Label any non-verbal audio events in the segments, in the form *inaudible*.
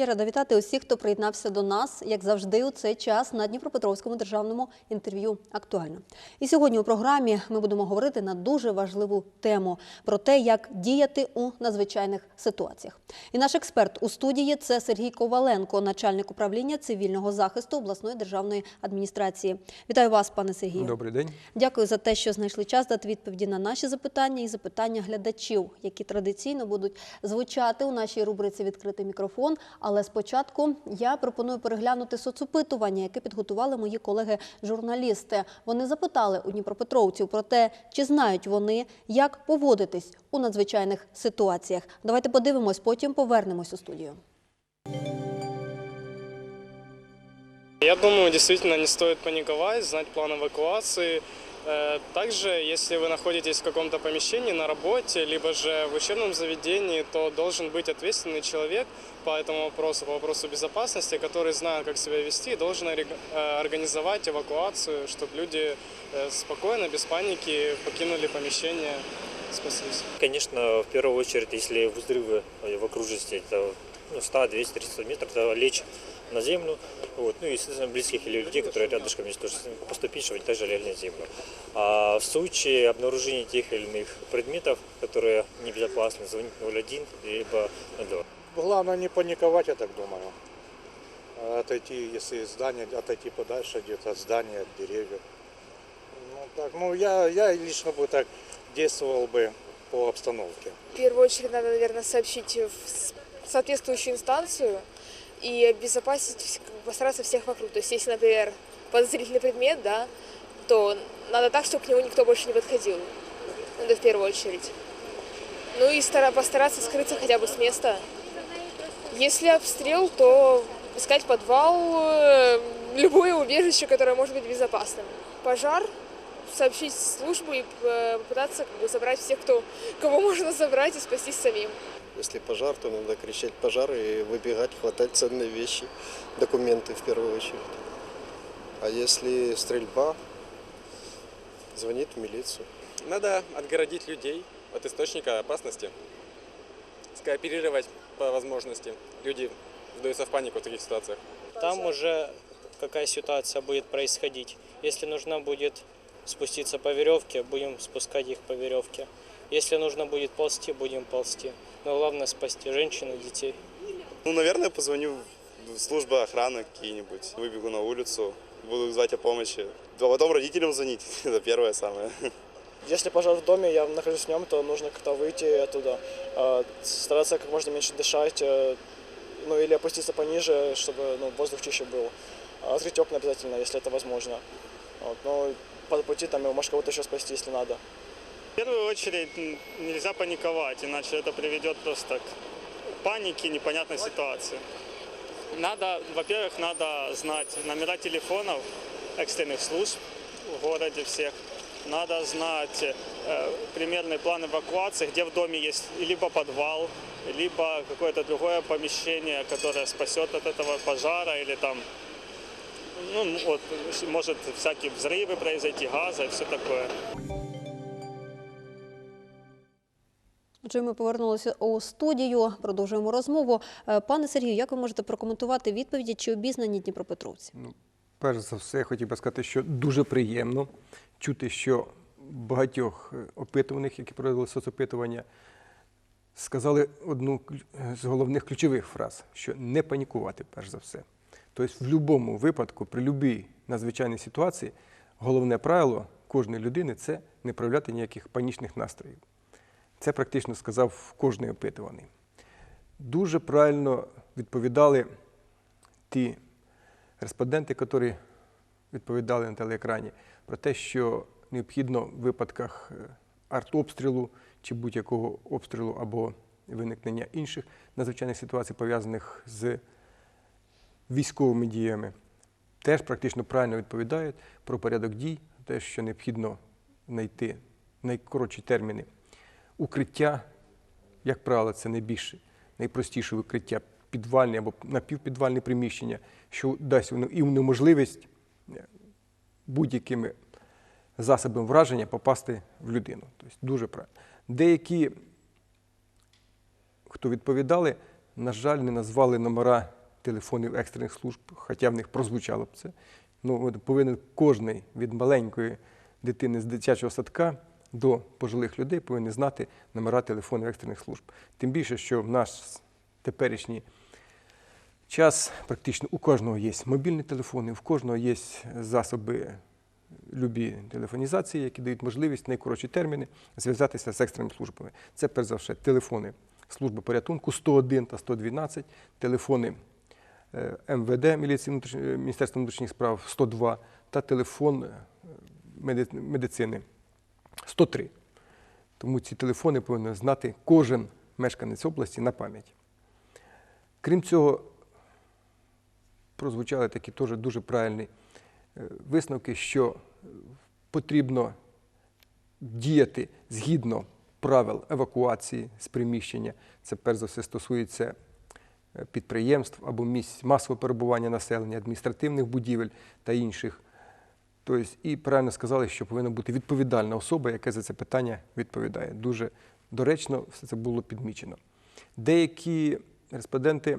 Я рада вітати усіх, хто приєднався до нас, як завжди, у цей час на Дніпропетровському державному інтерв'ю актуально. І сьогодні у програмі ми будемо говорити на дуже важливу тему про те, як діяти у надзвичайних ситуаціях. І наш експерт у студії це Сергій Коваленко, начальник управління цивільного захисту обласної державної адміністрації. Вітаю вас, пане Сергію. Добрий день. Дякую за те, що знайшли час дати відповіді на наші запитання і запитання глядачів, які традиційно будуть звучати у нашій рубриці Відкритий мікрофон. Але спочатку я пропоную переглянути соцопитування, яке підготували мої колеги-журналісти. Вони запитали у Дніпропетровців про те, чи знають вони, як поводитись у надзвичайних ситуаціях. Давайте подивимось, потім повернемось у студію. Я думаю, действительно не стоит паниковать, знать план эвакуации. Э, Также, если вы находитесь в каком-то помещении на работе, либо же в учебном заведении, то должен быть ответственный человек по этому вопросу, по вопросу безопасности, который знает, как себя вести, должен э, организовать эвакуацию, чтобы люди э, спокойно, без паники покинули помещение, спаслись. Конечно, в первую очередь, если взрывы в окружности, это ну, 100, 200, 300 метров, то лечь на землю. Вот. Ну и, естественно, близких или людей, которые рядышком, если тоже поступить, чтобы они также легли на землю. А в случае обнаружения тех или иных предметов, которые небезопасны, звонить 01, либо 02. Главное не паниковать, я так думаю. Отойти, если здание, отойти подальше где-то от здания, от деревьев. Ну, так, ну я, я лично бы так действовал бы по обстановке. В первую очередь надо, наверное, сообщить в соответствующую инстанцию и обезопасить, постараться всех вокруг. То есть, если, например, подозрительный предмет, да, то надо так, чтобы к нему никто больше не подходил. Это в первую очередь. Ну и стара- постараться скрыться хотя бы с места. Если обстрел, то искать подвал, э, любое убежище, которое может быть безопасным. Пожар, сообщить службу и э, попытаться как бы, собрать всех, кто, кого можно собрать и спастись самим. Если пожар, то надо кричать пожар и выбегать, хватать ценные вещи, документы в первую очередь. А если стрельба, звонит в милицию. Надо отгородить людей от источника опасности, скооперировать по возможности. Люди вдаются в панику в таких ситуациях. Там уже какая ситуация будет происходить. Если нужно будет спуститься по веревке, будем спускать их по веревке. Если нужно будет ползти, будем ползти. Но главное спасти женщин и детей. Ну, наверное, позвоню в службу охраны какие-нибудь. Выбегу на улицу, буду звать о помощи. А потом родителям звонить. *laughs* Это первое самое. Если пожар в доме, я нахожусь в нем, то нужно как-то выйти оттуда, э, стараться как можно меньше дышать, э, ну или опуститься пониже, чтобы ну, воздух чище был. А Открыть окна обязательно, если это возможно. Вот, ну, по пути там, может, кого-то еще спасти, если надо. Первую очередь нельзя паниковать, иначе это приведет просто к панике, непонятной ситуации. Надо, во-первых, надо знать номера телефонов экстренных служб в городе всех. Надо знать э, примерный план эвакуации, где в доме есть либо подвал, либо какое-то другое помещение, которое спасет от этого пожара или там, ну, вот, может всякие взрывы произойти, газа и все такое. Отже, ми повернулися у студію, продовжуємо розмову. Е, Пане Сергію, як ви можете прокоментувати відповіді, чи обізнані Дніпропетровці? Ну, перш за все, хотів би сказати, що дуже приємно чути, що багатьох е, опитуваних, які провели соцопитування, сказали одну е, з головних ключових фраз, що не панікувати, перш за все. Тобто, в будь-якому випадку, при будь-якій надзвичайній ситуації, головне правило кожної людини це не проявляти ніяких панічних настроїв. Це практично сказав кожний опитуваний. Дуже правильно відповідали ті респонденти, які відповідали на телеекрані, про те, що необхідно в випадках е, артобстрілу чи будь-якого обстрілу або виникнення інших надзвичайних ситуацій, пов'язаних з військовими діями, теж практично правильно відповідають про порядок дій, те, що необхідно знайти найкоротші терміни. Укриття, як правило, це найбільше, найпростіше укриття, підвальне або напівпідвальне приміщення, що дасть їм можливість е, будь-якими засобами враження попасти в людину. Тобто дуже правильно. Деякі, хто відповідали, на жаль, не назвали номера телефонів екстрених служб, хоча в них прозвучало б це. Ну, повинен кожний від маленької дитини з дитячого садка до пожилих людей повинен знати номера телефонів екстрених служб. Тим більше, що в наш теперішній час практично у кожного є мобільні телефони, у кожного є засоби любі телефонізації, які дають можливість найкоротші терміни зв'язатися з екстреними службами. Це перш за все телефони служби порятунку 101 та 112, телефони е, МВД міліції Міністерства внутрішніх справ 102 та телефон е, медицини 103. Тому ці телефони повинен знати кожен мешканець області на пам'ять. Крім цього, прозвучали такі теж дуже правильні е, висновки, що потрібно діяти згідно правил евакуації з приміщення. Це перш за все стосується е, підприємств або місць масового перебування населення, адміністративних будівель та інших. Тобто, і правильно сказали, що повинна бути відповідальна особа, яка за це питання відповідає. Дуже доречно все це було підмічено. Деякі респонденти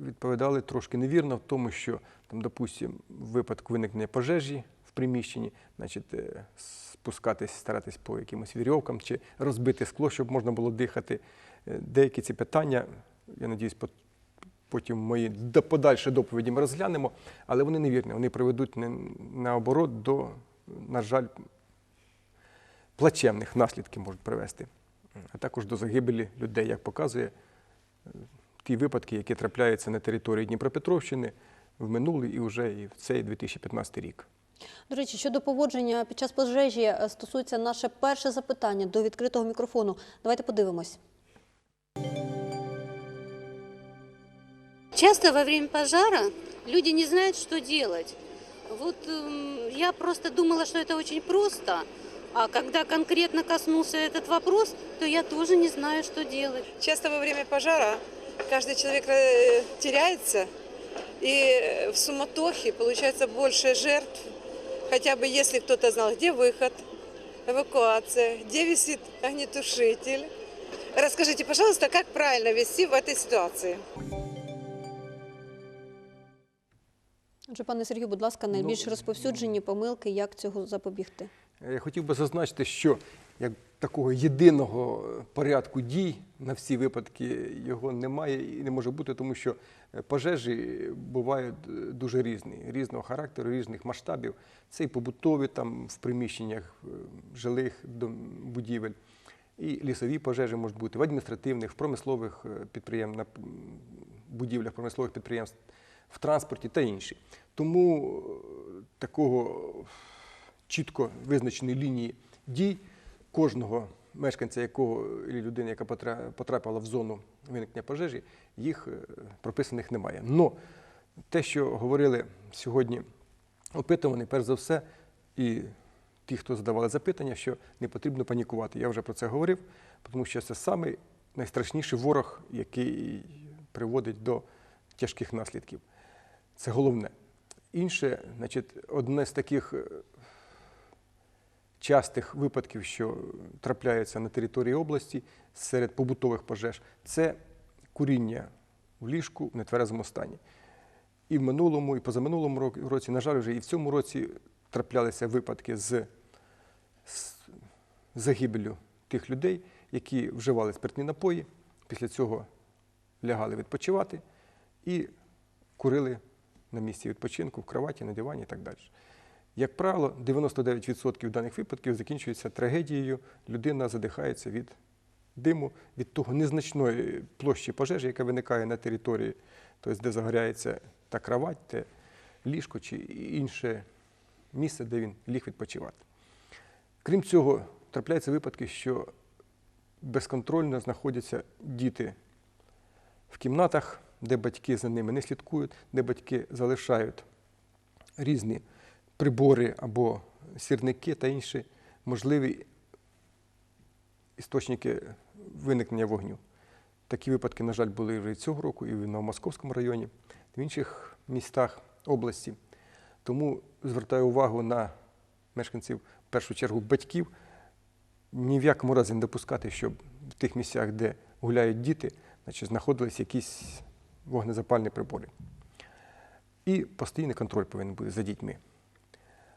відповідали трошки невірно в тому, що там, допустим, в випадку виникнення пожежі в приміщенні, значить, е, спускатись, старатись по якимось вірьовкам чи розбити скло, щоб можна було дихати. Е, Деякі ці питання, я надіюсь, потім мої подальші доповіді ми розглянемо, але вони невірні. Вони приведуть наоборот до, на жаль, плачевних наслідків можуть привести, а також до загибелі людей, як показує е, ті випадки, які трапляються на території Дніпропетровщини в минулий і вже і в цей 2015 рік. До речі, щодо поводження під час пожежі е, стосується наше перше запитання до відкритого мікрофону. Давайте подивимось. Часто во время пожара люди не знают, что делать. Вот эм, я просто думала, что это очень просто, а когда конкретно коснулся этот вопрос, то я тоже не знаю, что делать. Часто во время пожара каждый человек э, теряется, и э, в суматохе получается больше жертв. Хотя бы если кто-то знал, где выход, эвакуация, где висит огнетушитель. Расскажите, пожалуйста, как правильно вести в этой ситуации? Отже, пане Сергію, будь ласка, найбільш Ну, розповсюджені помилки, як цього запобігти? Я хотів би зазначити, що як такого єдиного порядку дій на всі випадки його немає і не може бути, тому що е, пожежі бувають е, дуже різні, різного характеру, різних масштабів. Це і побутові там в приміщеннях е, жилих будівель, і лісові пожежі можуть бути в адміністративних, в промислових е, підприємств, на будівлях промислових підприємств, в транспорті та інші. Тому е, такого чітко визначені лінії дій кожного мешканця, якого і людини, яка потра- потрапила в зону виникнення пожежі, їх е, прописаних немає. Но те, що говорили сьогодні опитувані, перш за все, і ті, хто задавали запитання, що не потрібно панікувати. Я вже про це говорив, тому що це найстрашніший ворог, який приводить до тяжких наслідків. Це головне. Інше, значить, одне з таких е, частих випадків, що трапляються на території області серед побутових пожеж, це куріння в ліжку в нетверезому стані. І в минулому, і позаминулому році, на жаль, вже і в цьому році траплялися випадки з, з загибелю тих людей, які вживали спиртні напої, після цього лягали відпочивати і курили на місці відпочинку, в кроваті, на дивані і так далі. Як правило, 99% даних випадків закінчується трагедією. Людина задихається від диму, від того незначної площі пожежі, яка виникає на території, тобто де загоряється та кровать, те ліжко чи інше місце, де він ліг відпочивати. Крім цього, трапляються випадки, що безконтрольно знаходяться діти в кімнатах, де батьки за ними не слідкують, де батьки залишають різні прибори або сірники та інші можливі істочники виникнення вогню. Такі випадки, на жаль, були вже цього року, і в Новомосковському районі, в інших містах області. Тому звертаю увагу на мешканців, в першу чергу, батьків, ні в якому разі не допускати, щоб в тих місцях, де гуляють діти, значить, знаходились якісь вогнезапальні прибори. І постійний контроль повинен бути за дітьми.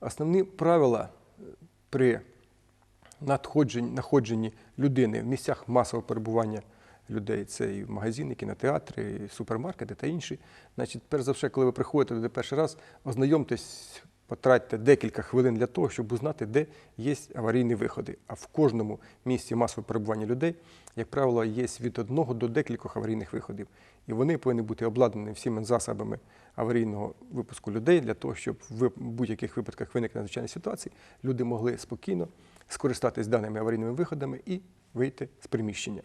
Основні правила е, при надходженні, людини в місцях масового перебування людей це і магазини, і кінотеатри, і супермаркети та інші. Значить, перш за все, коли ви приходите туди перший раз, ознайомтесь, потратьте декілька хвилин для того, щоб узнати, де є аварійні виходи. А в кожному місці масового перебування людей, як правило, є від одного до декількох аварійних виходів. І вони повинні бути обладнані всіми засобами аварійного випуску людей для того, щоб в будь-яких випадках виникнення надзвичайної ситуації люди могли спокійно скористатись даними аварійними виходами і вийти з приміщення.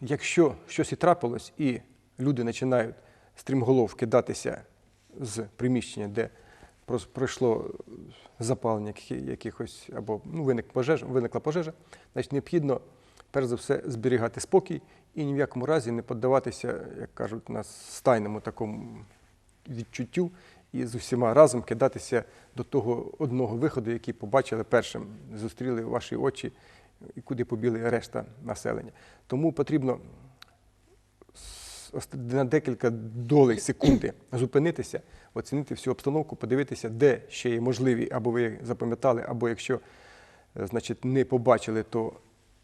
Якщо щось і трапилось, і люди починають стрімголов кидатися з приміщення, де пройшло запалення якихось або ну, виник пожежа, виникла пожежа, значить необхідно перш за все зберігати спокій і ні в якому разі не піддаватися, як кажуть, у нас стайному такому відчуттю і з усіма разом кидатися до того одного виходу, який побачили першим, зустріли ваші очі і куди побіли решта населення. Тому потрібно на декілька долей секунди зупинитися, оцінити всю обстановку, подивитися, де ще є можливі, або ви запам'ятали, або якщо е, значить, не побачили, то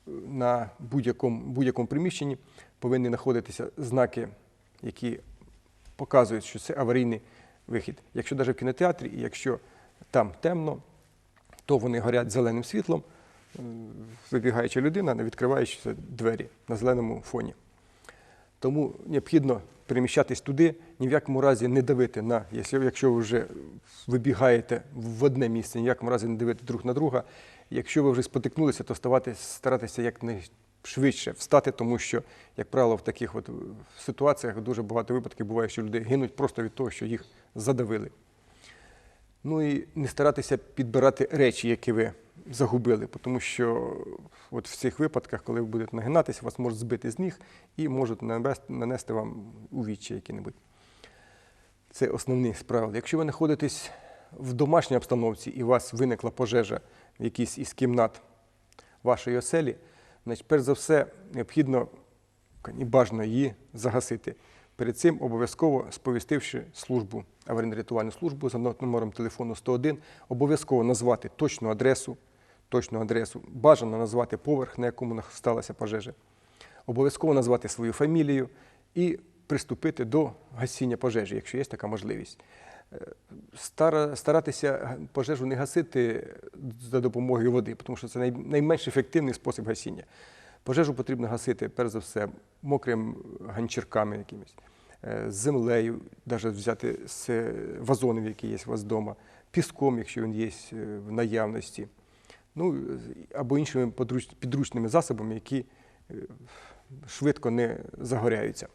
е, на будь-якому будь-якому приміщенні повинні знаходитися знаки, які показують, що це аварійний вихід. Якщо навіть в кінотеатрі, і якщо там темно, то вони горять зеленим світлом, вибігаюча людина, не відкриваючи двері на зеленому фоні. Тому необхідно переміщатись туди, ні в якому разі не давити на, якщо, ви вже вибігаєте в одне місце, ні в якому разі не дивити друг на друга. Якщо ви вже спотикнулися, то ставати, старатися якнайшвидше встати, тому що, як правило, в таких от е, ситуаціях дуже багато випадків буває, що люди гинуть просто від того, що їх задавили. Ну і не старатися підбирати речі, які ви загубили, тому що от в цих випадках, коли ви будете нагинатися, вас можуть збити з ніг і можуть нанести- вам увіччя які-небудь. Це основні справи. Якщо ви знаходитесь в домашній обстановці і у вас виникла пожежа в якійсь із кімнат вашої оселі, значить, перш за все, необхідно і бажано її загасити. Перед цим обов'язково сповістивши службу, аварійно-рятувальну службу за номером телефону 101, обов'язково назвати точну адресу, точну адресу, бажано назвати поверх, на якому сталася пожежа, обов'язково назвати свою фамілію і приступити до гасіння пожежі, якщо є така можливість. Е, стара- старатися пожежу не гасити за допомогою води, тому що це най- найменш ефективний спосіб гасіння. Пожежу потрібно гасити, перш за все, мокрим ганчірками якимись, е, землею, навіть взяти з е, вазонів, які є у вас вдома, піском, якщо він є в наявності, ну, або іншими підручними засобами, які е, швидко не загоряються.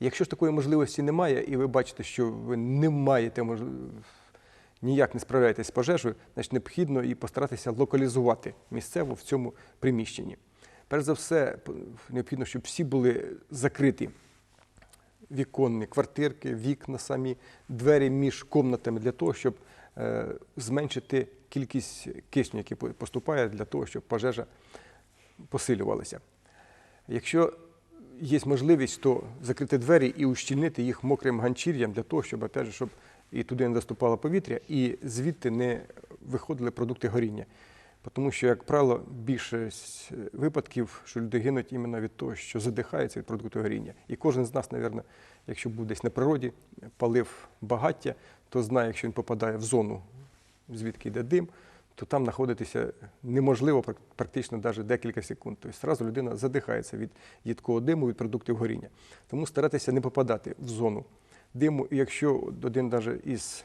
Якщо ж такої можливості немає, і ви бачите, що ви не маєте мож... ніяк не справляєтесь з пожежею, значить необхідно і постаратися локалізувати місцево в цьому приміщенні. Перш за все, необхідно, щоб всі були закриті віконні квартирки, вікна самі, двері між комнатами для того, щоб зменшити кількість кисню, який поступає для того, щоб пожежа посилювалася. Якщо є можливість, то закрити двері і ущільнити їх мокрим ганчір'ям для того, щоб, опять щоб і туди не доступало повітря, і звідти не виходили продукти горіння. Тому що, як правило, більшість е, випадків, що люди гинуть іменно від того, що задихаються від продукту горіння. І кожен з нас, мабуть, якщо був десь на природі, палив багаття, то знає, якщо він попадає в зону, звідки йде дим, то там знаходитися неможливо практично навіть декілька секунд. Тобто одразу людина задихається від їдкого диму, від продуктів горіння. Тому старатися не попадати в зону диму. І якщо один навіть із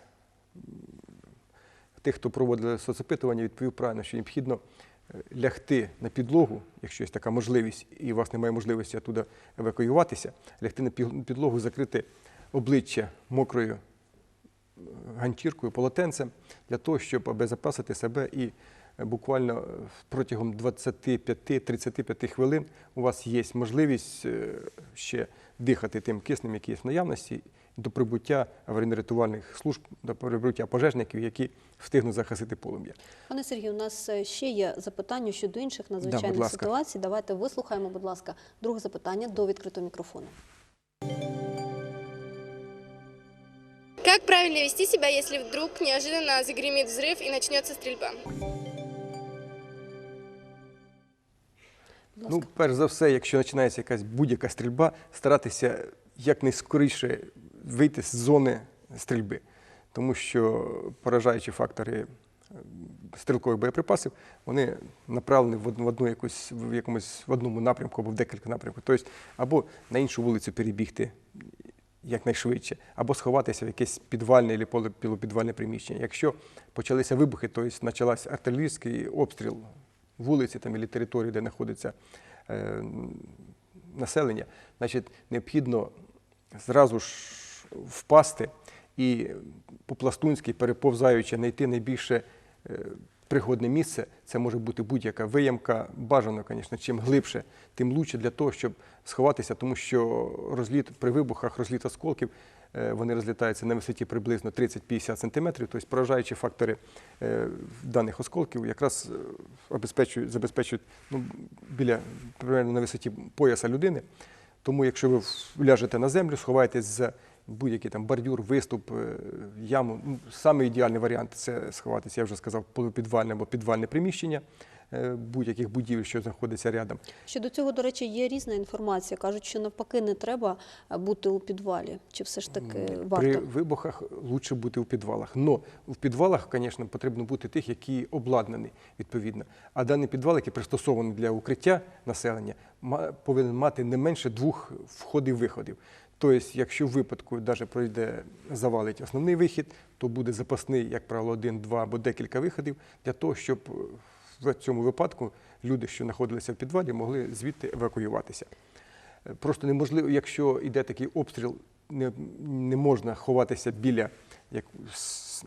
тих, хто проводили соцопитування, відповів правильно, що необхідно е, лягти на підлогу, якщо є така можливість, і у вас немає можливості оттуда евакуюватися, лягти на підлогу, закрити обличчя мокрою е, ганчіркою, полотенцем, для того, щоб обезопасити себе і е, буквально протягом 25-35 хвилин у вас є можливість ще дихати тим киснем, який є в наявності, до прибуття аварійно-рятувальних служб, до прибуття пожежників, які встигнуть захистити полум'я. Пане Сергію, у нас е, ще є запитання щодо інших надзвичайних ласка. ситуацій. Давайте вислухаємо, будь ласка, друге запитання до відкритого мікрофону. Как правильно вести себя, если вдруг неожиданно загремит взрыв и начнется стрельба? Ну, перш за все, якщо починається якась будь-яка стрільба, старатися якнайскоріше вийти з зони стрільби, тому що поражаючі фактори е, стрілкових боєприпасів вони направлені в одну, в одну якусь в якомусь в одному напрямку або в декілька напрямків. Тобто або на іншу вулицю перебігти якнайшвидше, або сховатися в якесь підвальне або полупідвальне приміщення. Якщо почалися вибухи, тобто почався артилерійський обстріл вулиці там, або території, де знаходиться е, населення, значить необхідно зразу ж впасти і по-пластунськи, переповзаючи, знайти найбільше е, пригодне місце. Це може бути будь-яка виямка. Бажано, звісно, чим глибше, тим лучше для того, щоб сховатися, тому що розліт при вибухах, розліт осколків, е, вони розлітаються на висоті приблизно 30-50 см, тобто поражаючі фактори е, даних осколків якраз обезпечують, забезпечують ну, біля примерно на висоті пояса людини. Тому, якщо ви ляжете на землю, сховаєтесь за будь-який там бордюр, виступ, е, яму. Ну, Саме ідеальний варіант це сховатися, я вже сказав, полупідвальне або підвальне приміщення е, будь-яких будівель, що знаходиться рядом. Щодо цього, до речі, є різна інформація. Кажуть, що навпаки не треба е, бути у підвалі. Чи все ж таки варто? При вибухах краще бути в підвалах. Но в підвалах, звісно, потрібно бути тих, які обладнані відповідно. А даний підвал, який пристосований для укриття населення, повинен мати не менше двох входів-виходів. Тобто, якщо в випадку навіть пройде завалить основний вихід, то буде запасний, як правило, один, два або декілька виходів для того, щоб е, в цьому випадку люди, що знаходилися в підвалі, могли звідти евакуюватися. Е, Просто неможливо, якщо йде такий обстріл, не, не можна ховатися біля як, с-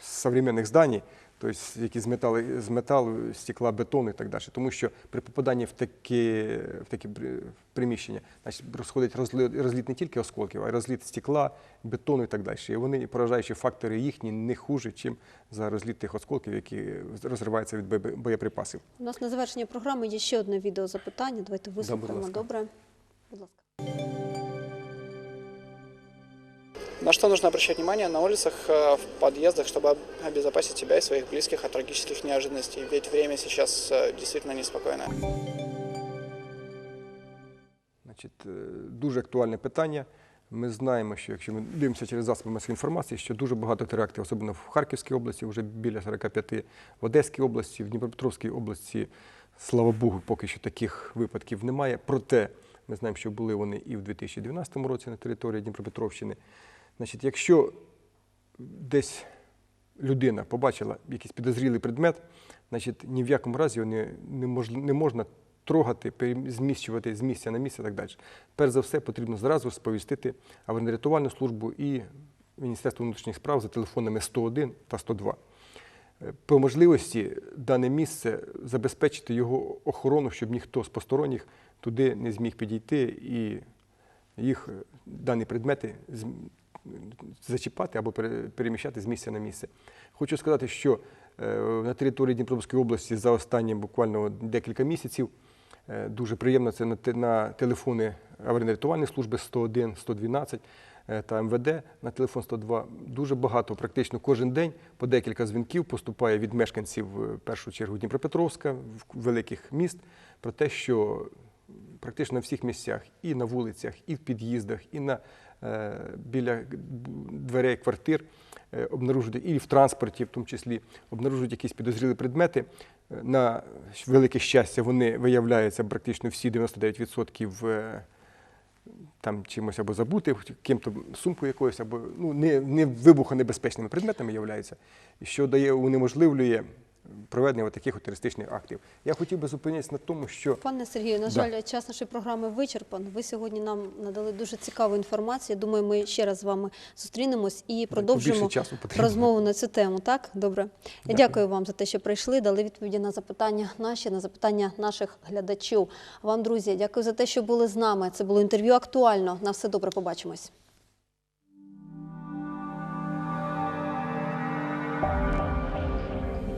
современних зданій, тобто які з металу, з металу, стекла, бетону і так далі. Тому що при попаданні в такі, в такі при- приміщення значить, розходить розліт, розліт не тільки осколків, а й розліт стекла, бетону і так далі. І вони, поражаючі фактори їхні, не хуже, ніж за розліт тих осколків, які розриваються від боєприпасів. У нас на завершення програми є ще одне відеозапитання. Давайте вислухаємо. ласка. Добре? Будь ласка. На что нужно обращать внимание на улицах, э, в подъездах, чтобы обезопасить себя и своих близких от трагических неожиданностей? Ведь время сейчас э, действительно неспокойное. Значить, е, дуже актуальне питання. Ми знаємо, що якщо ми дивимося через засоби масової інформації, що дуже багато терактів, особливо в Харківській області, вже біля 45, в Одеській області, в Дніпропетровській області, слава Богу, поки що таких випадків немає. Проте ми знаємо, що були вони і в 2012 році на території Дніпропетровщини. Значить, якщо десь людина побачила якийсь підозрілий предмет, значить ні в якому разі його не, не, мож, не можна трогати, зміщувати з місця на місце і так далі. Перш за все, потрібно зразу сповістити аварійно-рятувальну службу і Міністерство внутрішніх справ за телефонами 101 та 102. Е, По можливості дане місце забезпечити його охорону, щоб ніхто з посторонніх туди не зміг підійти і їх е, дані предмети зачіпати або переміщати з місця на місце. Хочу сказати, що е, на території Дніпропетровської області за останні буквально декілька місяців е, дуже приємно це на, телефони аварійно-рятувальної служби 101, 112 е, та МВД на телефон 102. Дуже багато, практично кожен день по декілька дзвінків поступає від мешканців в першу чергу Дніпропетровська, великих міст про те, що практично на всіх місцях, і на вулицях, і в під'їздах, і на, біля дверей квартир е, обнаружують, і в транспорті, в тому числі, обнаружують якісь підозрілі предмети. Е, На велике щастя, вони виявляються практично всі 99% е, там чимось або забути, ким-то сумку якоюсь, або ну, не, не вибухонебезпечними предметами являються, що дає унеможливлює проведення таких от терористичних актів. Я хотів би зупинитися на тому, що Пане Сергію, на Да. жаль, час нашої програми вичерпан. Ви сьогодні нам надали дуже цікаву інформацію. Думаю, ми ще раз з вами зустрінемось і продовжимо розмову на цю тему. Так, добре. Я Дякую. дякую вам за те, що прийшли, дали відповіді на запитання наші, на запитання наших глядачів. Вам, друзі, дякую за те, що були з нами. Це було інтерв'ю актуально. На все добре, побачимось.